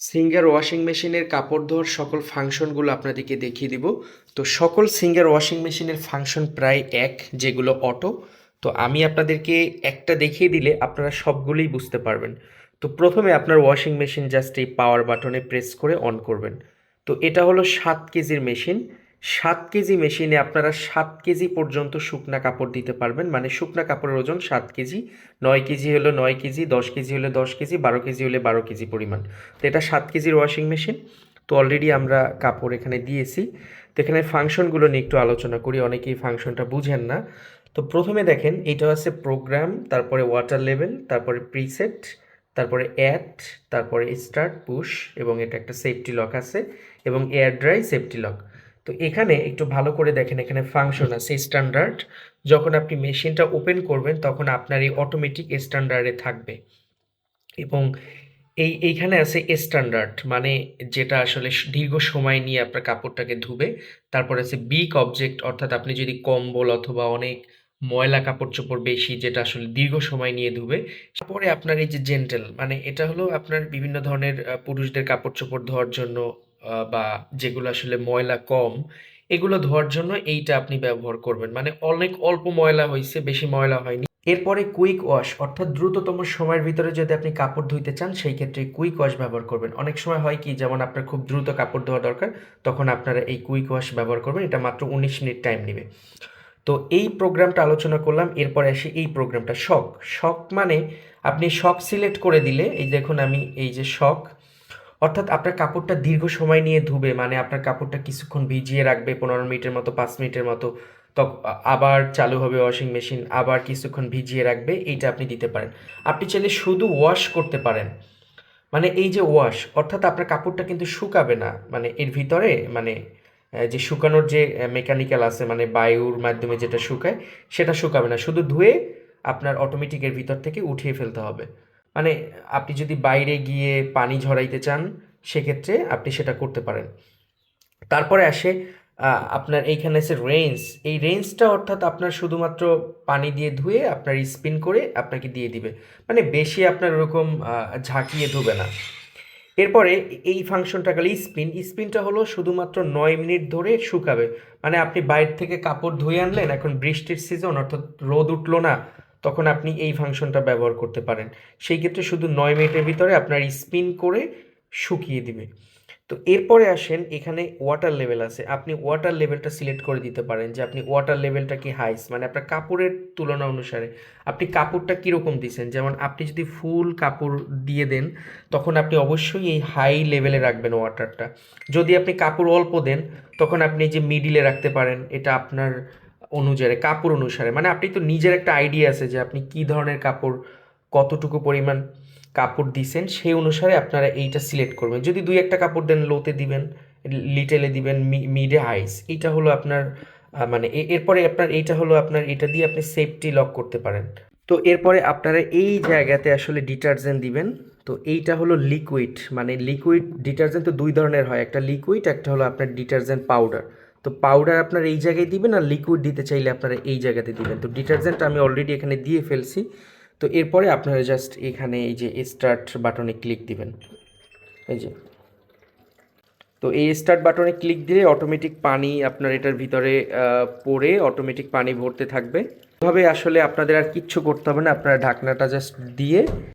Singer washing মেশিনের কাপড় ধোয়ার সকল ফাংশনগুলো আপনাদেরকে দেখিয়ে দিব। তো সকল সিঙ্গার ওয়াশিং মেশিনের ফাংশন প্রায় এক, যেগুলো অটো। তো আমি আপনাদেরকে একটা দেখিয়ে দিলে আপনারা সবগুলোই বুঝতে পারবেন। তো প্রথমে আপনার ওয়াশিং মেশিন জাস্ট এই পাওয়ার বাটনে প্রেস করে অন করবেন। তো এটা হলো সাত কেজির মেশিন। সাত কেজি মেশিনে আপনারা সাত কেজি পর্যন্ত শুকনা কাপড় দিতে পারবেন। মানে শুকনা কাপড়ের ওজন সাত কেজি, নয় কেজি হলো নয় কেজি, দশ কেজি হলে দশ কেজি, বারো কেজি হলে বারো কেজি পরিমাণ। তো এটা সাত কেজির ওয়াশিং মেশিন তো অলরেডি আমরা কাপড় এখানে দিয়েছি। তো এখানে ফাংশনগুলো নিয়ে একটু আলোচনা করি। অনেকেই ফাংশনটা বুঝেন না। তো প্রথমে দেখেন, এটা হচ্ছে প্রোগ্রাম তারপরে ওয়াটার লেভেল তারপরে প্রিসেট তারপরে অ্যাড তারপরে স্টার্ট পুশ এবং এটা একটা সেফটি লক আছে এবং এয়ার ড্রাই সেফটি লক তো এখানে একটু ভালো করে দেখেন, এখানে ফাংশন আছে স্ট্যান্ডার্ড যখন আপনি মেশিনটা ওপেন করবেন, তখন আপনার এই অটোমেটিক স্ট্যান্ডার্ডে থাকবে। এবং এই, এইখানে আছে স্ট্যান্ডার্ড মানে যেটা আসলে দীর্ঘ সময় নিয়ে আপনার কাপড়টাকে ধুবে। তারপর আছে বিগ অবজেক্ট অর্থাৎ আপনি যদি কম্বল অথবা অনেক ময়লা কাপড় চোপড় বেশি, যেটা আসলে দীর্ঘ সময় নিয়ে ধুবে, তারপরে আপনার এই যে জেন্টেল মানে এটা হলো আপনার বিভিন্ন ধরনের পুরুষদের কাপড় চোপড় ধোয়ার জন্য বা যেগুলো আসলে ময়লা কম, এগুলো ধোয়ার জন্য এইটা আপনি ব্যবহার করবেন। মানে অনেক অল্প ময়লা হয়েছে বেশি ময়লা হয়নি। এরপরে কুইক ওয়াশ অর্থাৎ দ্রুততম সময়ের ভিতরে যদি আপনি কাপড় ধুইতে চান, সেই ক্ষেত্রে কুইক ওয়াশ ব্যবহার করবেন। অনেক সময় হয় কি, যেমন আপনার খুব দ্রুত কাপড় ধোয়া দরকার, তখন আপনারা এই কুইক ওয়াশ ব্যবহার করবেন, এটা মাত্র উনিশ মিনিট টাইম নেবে। তো এই প্রোগ্রামটা আলোচনা করলাম, এরপরে আসি এই প্রোগ্রামটা শখ শখ মানে আপনি শক সিলেক্ট করে দিলে, এই দেখুন আমি এই যে শক অর্থাৎ আপনার কাপড়টা দীর্ঘ সময় নিয়ে ধুবে মানে আপনার কাপড়টা কিছুক্ষণ ভিজিয়ে রাখবে পনেরো মিনিটের মতো, পাঁচ মিনিটের মতো তখন আবার চালু হবে ওয়াশিং মেশিন আবার কিছুক্ষণ ভিজিয়ে রাখবে, এইটা আপনি দিতে পারেন। আপনি চাইলে শুধু ওয়াশ করতে পারেন। মানে এই যে ওয়াশ অর্থাৎ আপনার কাপড়টা কিন্তু শুকাবে না মানে এর ভিতরে মানে যে শুকানোর যে মেকানিক্যাল আছে মানে বায়ুর মাধ্যমে যেটা শুকায়, সেটা শুকাবে না। শুধু ধুয়ে আপনার অটোমেটিকের ভিতর থেকে উঠিয়ে ফেলতে হবে। মানে আপনি যদি বাইরে গিয়ে পানি ঝরাইতে চান, সেক্ষেত্রে আপনি সেটা করতে পারেন। তারপরে আসে আপনার এইখানে আছে রেঞ্জ। এই রেঞ্জটা অর্থাৎ আপনার শুধুমাত্র পানি দিয়ে ধুয়ে আপনার স্পিন করে আপনাকে দিয়ে দিবে। মানে বেশি আপনার ওরকম ঝাঁকিয়ে ধুবে না। এরপরে এই ফাংশনটা গেলে স্পিন। স্পিনটা হলো শুধুমাত্র নয় মিনিট ধরে শুকাবে। মানে আপনি বাইরে থেকে কাপড় ধুয়ে আনলেন, এখন বৃষ্টির সিজন, অর্থাৎ রোদ উঠল না তখন আপনি এই ফাংশনটা ব্যবহার করতে পারেন। সেই ক্ষেত্রে শুধু নয় মিনিটের ভিতরে আপনার স্পিন করে শুকিয়ে দিবে। তো এরপরে আসেন, এখানে ওয়াটার লেভেল আছে। আপনি ওয়াটার লেভেলটা সিলেক্ট করে দিতে পারেন যে আপনি ওয়াটার লেভেলটা কি হাইস মানে আপনার কাপড়ের তুলনা অনুসারে। আপনি কাপড়টা কীরকম দিছেন? যেমন আপনি যদি ফুল কাপড় দিয়ে দেন, তখন আপনি অবশ্যই এই হাই লেভেলে রাখবেন ওয়াটারটা যদি আপনি কাপড় অল্প দেন, তখন আপনি যে মিডিলে রাখতে পারেন, এটা আপনার অনুযায়ী কাপড় অনুসারে। মানে আপনি তো নিজের একটা আইডিয়া আছে যে আপনি কি ধরনের কাপড়, কতটুকু পরিমাণ কাপড় দিছেন, সেই অনুসারে আপনারা এইটা সিলেক্ট করবেন। যদি দুই একটা কাপড় দেন লোতে দিবেন লিটেলে দিবেন মিডে হাইস এইটা হলো আপনার মানে এরপরে আপনার, এইটা হলো আপনার, এটা দিয়ে আপনি সেফটি লক করতে পারেন। তো এরপরে আপনারা এই জায়গাতে আসলে ডিটারজেন্ট দিবেন। তো এইটা হলো লিকুইড মানে লিকুইড ডিটারজেন্ট তো দুই ধরনের হয়, একটা লিকুইড একটা হলো আপনার ডিটারজেন্ট পাউডার তো পাউডার আপনার এই জায়গায় দিবেন আর লিকুইড দিতে চাইলে আপনারা এই জায়গাতে দিবেন। তো ডিটারজেন্ট আমি অলরেডি এখানে দিয়ে ফেলছি। তো এরপরে আপনারা জাস্ট এখানে এই যে স্টার্ট বাটনে ক্লিক দিবেন। এই যে। তো এই স্টার্ট বাটনে ক্লিক দিলে অটোমেটিক পানি আপনার এটার ভিতরে পড়ে অটোমেটিক পানি ভরতে থাকবে। এভাবে আসলে আপনাদের আর কিচ্ছু করতে হবে না, আপনারা ঢাকনাটা জাস্ট দিয়ে